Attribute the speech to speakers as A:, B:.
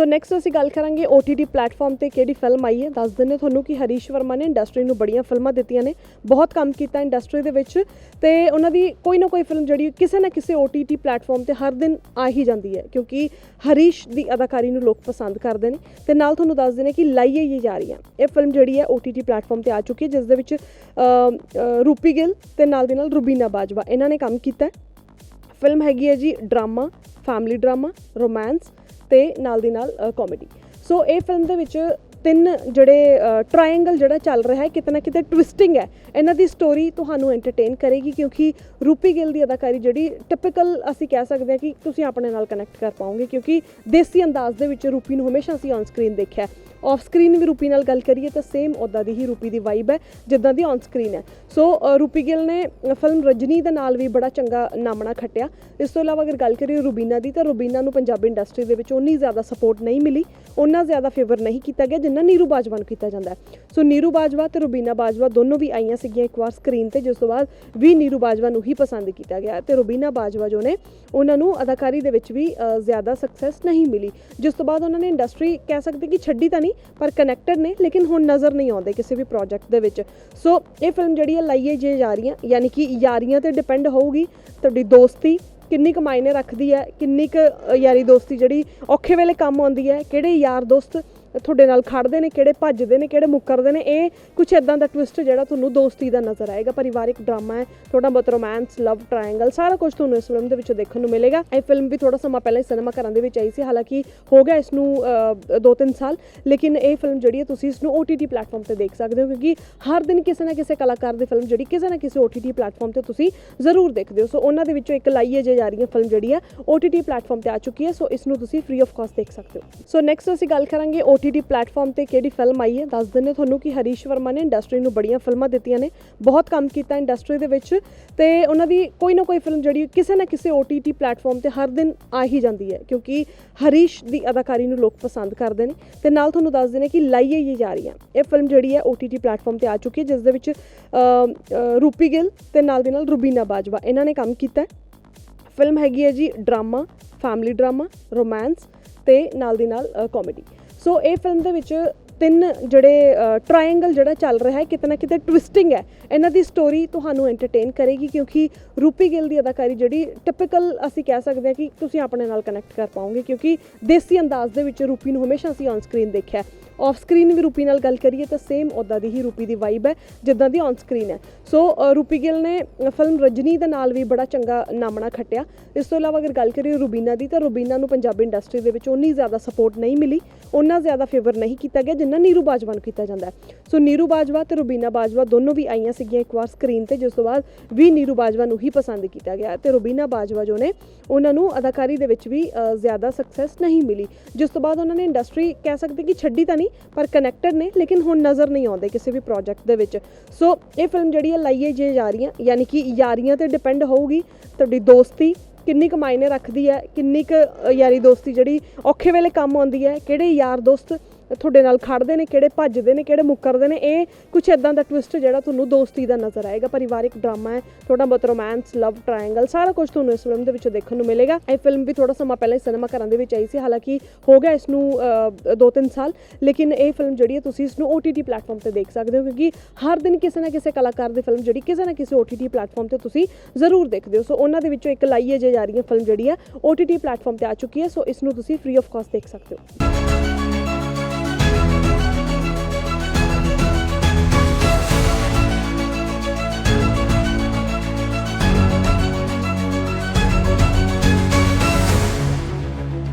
A: So next ਅਸੀਂ ਗੱਲ ਕਰਾਂਗੇ OTT ਪਲੇਟਫਾਰਮ ਤੇ ਕਿਹੜੀ ਫਿਲਮ ਆਈ ਹੈ। ਦੱਸ ਦਿੰਨੇ ਤੁਹਾਨੂੰ ਕਿ ਹਰੀਸ਼ ਵਰਮਾ ਨੇ ਇੰਡਸਟਰੀ ਨੂੰ ਬੜੀਆਂ ਫਿਲਮਾਂ ਦਿੱਤੀਆਂ ਨੇ, ਬਹੁਤ ਕੰਮ ਕੀਤਾ ਇੰਡਸਟਰੀ ਦੇ ਵਿੱਚ। ਤੇ ਉਹਨਾਂ ਦੀ ਕੋਈ ਨਾ ਕੋਈ ਫਿਲਮ ਜਿਹੜੀ ਕਿਸੇ ਨਾ ਕਿਸੇ OTT ਪਲੇਟਫਾਰਮ ਤੇ ਹਰ ਦਿਨ ਆ ਹੀ ਜਾਂਦੀ ਹੈ, ਕਿਉਂਕਿ ਹਰੀਸ਼ ਦੀ ਅਦਾਕਾਰੀ ਨੂੰ ਲੋਕ ਪਸੰਦ ਕਰਦੇ ਨੇ। ਤੇ ਨਾਲ ਤੁਹਾਨੂੰ ਦੱਸ ਦਿੰਨੇ ਕਿ ਲਾਈਏ ਇਹ ਜਾ ਰਹੀ ਹੈ ਇਹ ਫਿਲਮ ਜਿਹੜੀ ਹੈ OTT ਪਲੇਟਫਾਰਮ ਤੇ ਆ ਚੁੱਕੀ ਹੈ, ਜਿਸ ਦੇ ਵਿੱਚ ਰੂਪੀ ਗਿੱਲ ਤੇ ਨਾਲ ਦੀ ਨਾਲ ਰੁਬੀਨਾ ਬਾਜਵਾ, ਇਹਨਾਂ ਨੇ ਕੰਮ ਕੀਤਾ ਫਿਲਮ ਹੈਗੀ ਹੈ ਜੀ ਡਰਾਮਾ ਫੈਮਿਲੀ ਡਰਾਮਾ ਰੋਮਾਂਸ ਤੇ ਨਾਲ ਦੀ ਨਾਲ ਕਾਮੇਡੀ ਸੋ ਇਹ ਫਿਲਮ ਦੇ ਵਿੱਚ ਤਿੰਨ ਜਿਹੜੇ ਟ੍ਰਾਇੰਗਲ ਜਿਹੜਾ ਚੱਲ ਰਿਹਾ ਹੈ, ਕਿਤੇ ਨਾ ਕਿਤੇ ਟਵਿਸਟਿੰਗ ਹੈ। ਇਹਨਾਂ ਦੀ ਸਟੋਰੀ ਤੁਹਾਨੂੰ ਐਂਟਰਟੇਨ ਕਰੇਗੀ ਕਿਉਂਕਿ ਰੂਪੀ ਗਿੱਲ ਦੀ ਅਦਾਕਾਰੀ ਜਿਹੜੀ ਟਿਪੀਕਲ ਅਸੀਂ ਕਹਿ ਸਕਦੇ ਹਾਂ ਕਿ ਤੁਸੀਂ ਆਪਣੇ ਨਾਲ ਕਨੈਕਟ ਕਰ ਪਾਓਗੇ ਕਿਉਂਕਿ ਦੇਸੀ ਅੰਦਾਜ਼ ਦੇ ਵਿੱਚ ਰੂਪੀ ਨੂੰ ਹਮੇਸ਼ਾ ਅਸੀਂ ਔਨ ਸਕਰੀਨ ਦੇਖਿਆ ਆਫ ਸਕਰੀਨ ਵੀ ਰੂਪੀ ਨਾਲ ਗੱਲ ਕਰੀਏ ਤਾਂ ਸੇਮ ਉਦਾਂ ਦੀ ਹੀ ਰੂਪੀ ਦੀ ਵਾਈਬ ਹੈ, ਜਿੱਦਾਂ ਦੀ ਔਨ ਸਕਰੀਨ ਹੈ। ਸੋ ਰੂਪੀ ਗਿੱਲ ਨੇ ਫਿਲਮ ਰਜਨੀ ਦੇ ਨਾਲ ਵੀ ਬੜਾ ਚੰਗਾ ਨਾਮਣਾ ਖੱਟਿਆ। ਇਸ ਤੋਂ ਇਲਾਵਾ ਅਗਰ ਗੱਲ ਕਰੀਏ ਰੂਬੀਨਾ ਦੀ, ਤਾਂ ਰੂਬੀਨਾ ਨੂੰ ਪੰਜਾਬੀ ਇੰਡਸਟਰੀ ਦੇ ਵਿੱਚ ਉਨੀ ਜ਼ਿਆਦਾ ਸਪੋਰਟ ਨਹੀਂ ਮਿਲੀ। ਉਹਨਾਂ ਜ਼ਿਆਦਾ ਫੇਵਰ ਨਹੀਂ ਕੀਤਾ ਗਿਆ, ਜਿੰਨਾ ਨੀਰੂ ਬਾਜਵਾ ਨੂੰ ਕੀਤਾ ਜਾਂਦਾ ਸੋ ਨੀਰੂ ਬਾਜਵਾ ਤੇ ਰੂਬੀਨਾ ਬਾਜਵਾ ਦੋਨੋਂ ਵੀ ਆਈਆਂ ਸੀਗੀਆਂ ਇੱਕ ਵਾਰ ਸਕਰੀਨ ਤੇ, ਜਿਸ ਤੋਂ ਬਾਅਦ ਵੀ ਨੀਰੂ ਬਾਜਵਾ ਨੂੰ ਹੀ ਪਸੰਦ ਕੀਤਾ ਗਿਆ ਤੇ ਰੂਬੀਨਾ ਬਾਜਵਾ ਜੋ ਨੇ, ਉਹਨਾਂ ਨੂੰ ਅਦਾਕਾਰੀ ਦੇ ਵਿੱਚ ਵੀ ਜ਼ਿਆਦਾ ਸਕਸੈਸ ਨਹੀਂ ਮਿਲੀ। ਜਿਸ ਤੋਂ ਬਾਅਦ ਉਹਨਾਂ ਨੇ ਇੰਡਸਟਰੀ ਕਹਿ ਸਕਦੇ ਕਿ ਛੱਡੀ ਤਾਂ ਨਹੀਂ ਪਰ ਕਨੈਕਟਡ ਨੇ, ਲੇਕਿਨ ਹੁਣ ਨਜ਼ਰ ਨਹੀਂ ਆਉਂਦੇ ਕਿਸੇ ਵੀ ਪ੍ਰੋਜੈਕਟ ਦੇ ਵਿੱਚ। ਸੋ ਇਹ ਫਿਲਮ ਜਿਹੜੀ ਹੈ, ਲਾਈਏ ਜੇ ਜਾ ਰਹੀਆਂ ਯਾਨੀ ਕਿ ਯਾਰੀਆਂ ਤੇ ਡਿਪੈਂਡ ਹੋਊਗੀ, ਤੁਹਾਡੀ ਦੋਸਤੀ ਕਿੰਨੀ ਕੁ ਮਾਇਨੇ ਰੱਖਦੀ ਹੈ, ਕਿੰਨੀ ਕੁ ਯਾਰੀ ਦੋਸਤੀ ਜਿਹੜੀ ਔਖੇ ਵੇਲੇ ਕੰਮ ਆਉਂਦੀ ਹੈ, ਕਿਹੜੇ ਯਾਰ ਦੋਸਤ ਤੁਹਾਡੇ ਨਾਲ ਖੜਦੇ ਨੇ, ਕਿਹੜੇ ਭੱਜਦੇ ਨੇ, ਕਿਹੜੇ ਮੁੱਕਰਦੇ ਨੇ, ਇਹ ਕੁਝ ਇਦਾਂ ਦਾ ਟਵਿਸਟ ਜਿਹੜਾ ਤੁਹਾਨੂੰ ਦੋਸਤੀ ਦਾ ਨਜ਼ਰ ਆਏਗਾ। ਪਰਿਵਾਰਿਕ ਡਰਾਮਾ ਹੈ ਥੋੜਾ ਬਹੁਤ ਰੋਮਾਂਸ ਲਵ ਟ੍ਰਾਇੰਗਲ ਸਾਰਾ ਕੁਝ ਤੁਹਾਨੂੰ ਇਸ ਫਿਲਮ ਦੇ ਵਿੱਚ ਦੇਖਣ ਨੂੰ ਮਿਲੇਗਾ। ਇਹ ਫਿਲਮ ਵੀ ਥੋੜਾ ਸਮਾਂ ਪਹਿਲਾਂ ਸਿਨੇਮਾ ਘਰਾਂ ਦੇ ਵਿੱਚ ਆਈ ਸੀ, ਹਾਲਾਂਕਿ ਹੋ ਗਿਆ ਇਸ ਨੂੰ 2-3 ਸਾਲ। ਲੇਕਿਨ ਇਹ ਫਿਲਮ ਜਿਹੜੀ ਹੈ, ਤੁਸੀਂ ਇਸ ਨੂੰ OTT ਪਲੇਟਫਾਰਮ ਤੇ ਦੇਖ ਸਕਦੇ ਹੋ, ਕਿਉਂਕਿ ਹਰ ਦਿਨ ਕਿਸੇ ਨਾ ਕਿਸੇ ਕਲਾਕਾਰ ਦੀ ਫਿਲਮ ਜਿਹੜੀ, ਕਿਸੇ ਨਾ ਕਿਸੇ OTT ਪਲੇਟਫਾਰਮ ਤੇ ਤੁਸੀਂ ਜ਼ਰੂਰ ਦੇਖਦੇ ਹੋ। ਸੋ ਉਹਨਾਂ ਦੇ ਵਿੱਚੋਂ ਇੱਕ ਲਾਈਏ ਜੇ ਜਾ ਰਹੀ ਹੈ ਫਿਲਮ ਜਿਹੜੀ ਹੈ OTT ਪਲੇਟਫਾਰਮ ਤੇ ਆ ਚੁੱਕੀ ਹੈ। ਸੋ ਇਸ ਨੂੰ ਤੁਸੀਂ ਫ੍ਰੀ ਆਫ ਕਾਸਟ ਦੇਖ ਸਕਦੇ ਹੋ। ਸੋ ਨੈਕਸਟ ਅਸੀਂ ਗੱਲ ਕਰਾਂਗੇ OTT ਪਲੇਟਫਾਰਮ ਤੇ ਕਿਹੜੀ ਫਿਲਮ ਆਈ ਹੈ? ਦੱਸ ਦਿੰਨੇ ਤੁਹਾਨੂੰ ਕਿ ਹਰੀਸ਼ ਵਰਮਾ ਨੇ ਇੰਡਸਟਰੀ ਨੂੰ ਬੜੀਆਂ ਫਿਲਮਾਂ ਦਿੱਤੀਆਂ ਨੇ, ਬਹੁਤ ਕੰਮ ਕੀਤਾ ਇੰਡਸਟਰੀ ਦੇ ਵਿੱਚ ਤੇ ਉਹਨਾਂ ਦੀ ਕੋਈ ਨਾ ਕੋਈ ਫਿਲਮ ਜਿਹੜੀ ਕਿਸੇ ਨਾ ਕਿਸੇ OTT ਪਲੇਟਫਾਰਮ ਤੇ ਹਰ ਦਿਨ ਆ ਹੀ ਜਾਂਦੀ ਹੈ, ਕਿਉਂਕਿ ਹਰੀਸ਼ ਦੀ ਅਦਾਕਾਰੀ ਨੂੰ ਲੋਕ ਪਸੰਦ ਕਰਦੇ ਨੇ। ਤੇ ਨਾਲ ਤੁਹਾਨੂੰ ਦੱਸ ਦਿੰਨੇ ਕਿ ਲਾਈਏ ਇਹ ਜਾ ਰਹੀ ਹੈ ਇਹ ਫਿਲਮ ਜਿਹੜੀ ਹੈ OTT ਪਲੇਟਫਾਰਮ ਤੇ ਆ ਚੁੱਕੀ ਹੈ, ਜਿਸ ਦੇ ਵਿੱਚ ਰੂਪੀ ਗਿੱਲ ਤੇ ਨਾਲ ਦੀ ਨਾਲ ਰੁਬੀਨਾ ਬਾਜਵਾ, ਇਹਨਾਂ ਨੇ ਕੰਮ ਕੀਤਾ ਹੈ। ਫਿਲਮ ਹੈਗੀ ਹੈ ਜੀ ਡਰਾਮਾ ਫੈਮਿਲੀ ਡਰਾਮਾ ਰੋਮਾਂਸ ਤੇ ਨਾਲ ਦੀ ਨਾਲ ਕਾਮੇਡੀ ਸੋ ਇਹ ਫਿਲਮ ਦੇ ਵਿੱਚ ਤਿੰਨ ਜਿਹੜੇ ਟ੍ਰਾਇੰਗਲ ਜਿਹੜਾ ਚੱਲ ਰਿਹਾ ਹੈ, ਕਿਤੇ ਨਾ ਕਿਤੇ ਟਵਿਸਟਿੰਗ ਹੈ, ਇਹਨਾਂ ਦੀ ਸਟੋਰੀ ਤੁਹਾਨੂੰ ਐਂਟਰਟੇਨ ਕਰੇਗੀ ਕਿਉਂਕਿ ਰੂਪੀ ਗਿੱਲ ਦੀ ਅਦਾਕਾਰੀ ਜਿਹੜੀ ਟਿਪੀਕਲ ਅਸੀਂ ਕਹਿ ਸਕਦੇ ਹਾਂ ਕਿ ਤੁਸੀਂ ਆਪਣੇ ਨਾਲ ਕਨੈਕਟ ਕਰ ਪਾਓਗੇ ਕਿਉਂਕਿ ਦੇਸੀ ਅੰਦਾਜ਼ ਦੇ ਵਿੱਚ ਰੂਪੀ ਨੂੰ ਹਮੇਸ਼ਾ ਅਸੀਂ ਔਨ ਸਕਰੀਨ ਦੇਖਿਆ ਆਫ ਸਕਰੀਨ ਵੀ ਰੂਪੀ ਨਾਲ ਗੱਲ ਕਰੀਏ ਤਾਂ ਸੇਮ ਉਦਾਂ ਦੀ ਹੀ ਰੂਪੀ ਦੀ ਵਾਈਬ ਹੈ, ਜਿੱਦਾਂ ਦੀ ਔਨ ਸਕਰੀਨ ਹੈ। ਸੋ ਰੂਪੀ ਗਿੱਲ ਨੇ ਫਿਲਮ ਰਜਨੀ ਦੇ ਨਾਲ ਵੀ ਬੜਾ ਚੰਗਾ ਨਾਮਣਾ ਖੱਟਿਆ। ਇਸ ਤੋਂ ਇਲਾਵਾ ਅਗਰ ਗੱਲ ਕਰੀਏ ਰੂਬੀਨਾ ਦੀ ਤਾਂ ਰੂਬੀਨਾ ਨੂੰ ਪੰਜਾਬੀ ਇੰਡਸਟਰੀ ਦੇ ਵਿੱਚ ਉਨੀ ਜ਼ਿਆਦਾ ਸਪੋਰਟ ਨਹੀਂ ਮਿਲੀ ਉਹਨਾਂ ਜ਼ਿਆਦਾ ਫੇਵਰ ਨਹੀਂ ਕੀਤਾ ਗਿਆ ਜਿੰਨਾ ਨੀਰੂ ਬਾਜਵਾ ਨੂੰ ਕੀਤਾ ਜਾਂਦਾ ਸੋ ਨੀਰੂ ਬਾਜਵਾ ਤੇ ਰੁਬੀਨਾ ਬਾਜਵਾ ਦੋਨੋਂ ਵੀ ਆਈਆਂ ਸੀਗੀਆਂ ਇੱਕ ਵਾਰ ਸਕਰੀਨ ਤੇ, ਜਿਸ ਤੋਂ ਬਾਅਦ ਵੀ ਨੀਰੂ ਬਾਜਵਾ ਨੂੰ ਹੀ ਪਸੰਦ ਕੀਤਾ ਗਿਆ ਤੇ ਰੁਬੀਨਾ ਬਾਜਵਾ ਜੋ ਨੇ, ਉਹਨਾਂ ਨੂੰ ਅਦਾਕਾਰੀ ਦੇ ਵਿੱਚ ਵੀ ਜ਼ਿਆਦਾ ਸਕਸੈਸ ਨਹੀਂ ਮਿਲੀ। ਜਿਸ ਤੋਂ ਬਾਅਦ ਉਹਨਾਂ ਨੇ ਇੰਡਸਟਰੀ ਕਹਿ ਸਕਦੇ ਕਿ ਛੱਡੀ ਤਾਂ ਨਹੀਂ, ਪਰ ਕਨੈਕਟਡ ਨੇ, ਲੇਕਿਨ ਹੁਣ ਨਜ਼ਰ ਨਹੀਂ ਆਉਂਦੇ ਕਿਸੇ ਵੀ ਪ੍ਰੋਜੈਕਟ ਦੇ ਵਿੱਚ। ਸੋ ਇਹ ਫਿਲਮ ਜਿਹੜੀ ਹੈ, ਲਾਈਏ ਜੇ ਜਾ ਰਹੀਆਂ, ਯਾਨੀ ਕਿ ਯਾਰੀਆਂ ਤੇ ਡਿਪੈਂਡ ਹੋਊਗੀ, ਤੁਹਾਡੀ ਦੋਸਤੀ ਕਿੰਨੀ ਕੁ ਮਾਇਨੇ ਰੱਖਦੀ ਹੈ, ਕਿੰਨੀ ਕੁ ਯਾਰੀ ਦੋਸਤੀ ਜਿਹੜੀ ਔਖੇ ਵੇਲੇ ਕੰਮ ਆਉਂਦੀ ਹੈ, ਕਿਹੜੇ ਯਾਰ ਦੋਸਤ ਤੁਹਾਡੇ ਨਾਲ ਖੜਦੇ ਨੇ, ਕਿਹੜੇ ਭੱਜਦੇ ਨੇ, ਕਿਹੜੇ ਮੁੱਕਰਦੇ ਨੇ, ਇਹ ਕੁਝ ਇਦਾਂ ਦਾ ਟਵਿਸਟ ਜਿਹੜਾ ਤੁਹਾਨੂੰ ਦੋਸਤੀ ਦਾ ਨਜ਼ਰ ਆਏਗਾ। ਪਰਿਵਾਰਿਕ ਡਰਾਮਾ ਹੈ ਥੋੜਾ ਬਹੁਤ ਰੋਮਾਂਸ ਲਵ ਟ੍ਰਾਇੰਗਲ ਸਾਰਾ ਕੁਝ ਤੁਹਾਨੂੰ ਇਸ ਫਿਲਮ ਦੇ ਵਿੱਚ ਦੇਖਣ ਨੂੰ ਮਿਲੇਗਾ। ਇਹ ਫਿਲਮ ਵੀ ਥੋੜਾ ਸਮਾਂ ਪਹਿਲਾਂ ਸਿਨੇਮਾ ਘਰਾਂ ਦੇ ਵਿੱਚ ਆਈ ਸੀ, ਹਾਲਾਂਕਿ ਹੋ ਗਿਆ ਇਸ ਨੂੰ 2-3 ਸਾਲ। ਲੇਕਿਨ ਇਹ ਫਿਲਮ ਜਿਹੜੀ ਹੈ, ਤੁਸੀਂ ਇਸ ਨੂੰ OTT ਪਲੇਟਫਾਰਮ ਤੇ ਦੇਖ ਸਕਦੇ ਹੋ, ਕਿਉਂਕਿ ਹਰ ਦਿਨ ਕਿਸੇ ਨਾ ਕਿਸੇ ਕਲਾਕਾਰ ਦੀ ਫਿਲਮ ਜਿਹੜੀ, ਕਿਸੇ ਨਾ ਕਿਸੇ OTT ਪਲੇਟਫਾਰਮ ਤੇ ਤੁਸੀਂ ਜ਼ਰੂਰ ਦੇਖਦੇ ਹੋ। ਸੋ ਉਹਨਾਂ ਦੇ ਵਿੱਚੋਂ ਇੱਕ ਲਾਈਏ ਜੇ ਜਾ ਰਹੀ ਹੈ ਫਿਲਮ ਜਿਹੜੀ ਹੈ OTT ਪਲੇਟਫਾਰਮ ਤੇ ਆ ਚੁੱਕੀ ਹੈ। ਸੋ ਇਸ ਨੂੰ ਤੁਸੀਂ ਫ੍ਰੀ ਆਫ ਕਾਸਟ ਦੇਖ ਸਕਦੇ ਹੋ।